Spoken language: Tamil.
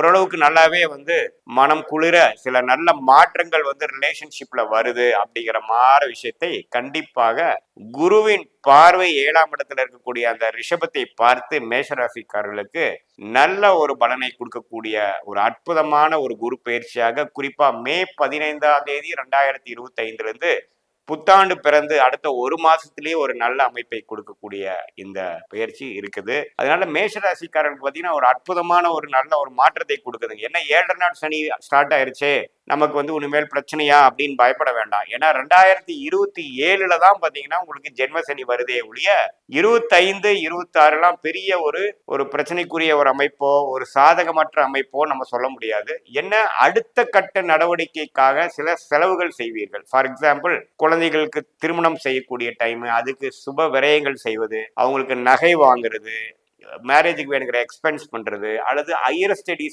ஓரளவுக்கு நல்லாவே வந்து மனம் குளிர சில நல்ல மாற்றங்கள் வந்து ரிலேஷன்ஷிப்ல வருது அப்படிங்கிற மாதிரி விஷயத்தை கண்டிப்பாக குருவின் பார்வை ஏழாம் இடத்துல இருக்கக்கூடிய அந்த ரிஷபத்தை பார்த்து மேஷராசிக்காரர்களுக்கு நல்ல ஒரு பலனை கொடுக்கக்கூடிய ஒரு அற்புதமான ஒரு குரு பயிற்சியாக குறிப்பா மே பதினைந்தாம் தேதி ரெண்டாயிரத்தி இருபத்தி ஐந்துல இருந்து புத்தாண்டு பிறந்து அடுத்த ஒரு மாசத்திலேயே ஒரு நல்ல அமைப்பை கொடுக்கக்கூடிய இந்த பயிற்சி இருக்குது. அதனால மேஷராசிக்காரர்களுக்கு பார்த்தீங்கன்னா ஒரு அற்புதமான ஒரு நல்ல ஒரு மாற்றத்தை கொடுக்குதுங்க. என்ன ஏழரை நாள் சனி ஸ்டார்ட் ஆயிருச்சே. நமக்கு வந்து இனிமேல் பிரச்சனையா அப்படின்னு பயப்பட வேண்டாம். ஏன்னா ரெண்டாயிரத்தி இருபத்தி ஏழுல தான் பாத்தீங்கன்னா உங்களுக்கு ஜென்மசனி வருதே ஒழிய இருபத்தைந்து இருபத்தாறுலாம் பெரிய ஒரு ஒரு பிரச்சனைக்குரிய ஒரு அமைப்போ ஒரு சாதகமற்ற அமைப்போ நம்ம சொல்ல முடியாது. என்ன அடுத்த கட்ட நடவடிக்கைக்காக சில செலவுகள் செய்வீர்கள். ஃபார் எக்ஸாம்பிள் குழந்தைகளுக்கு திருமணம் செய்யக்கூடிய டைம் அதுக்கு சுப விரயங்கள் செய்வது அவங்களுக்கு நகை வாங்குறது மேரேஜுக்கு வேணுங்கிற எக்ஸ்பென்ஸ் பண்றது அல்லது ஹையர் ஸ்டடீஸ்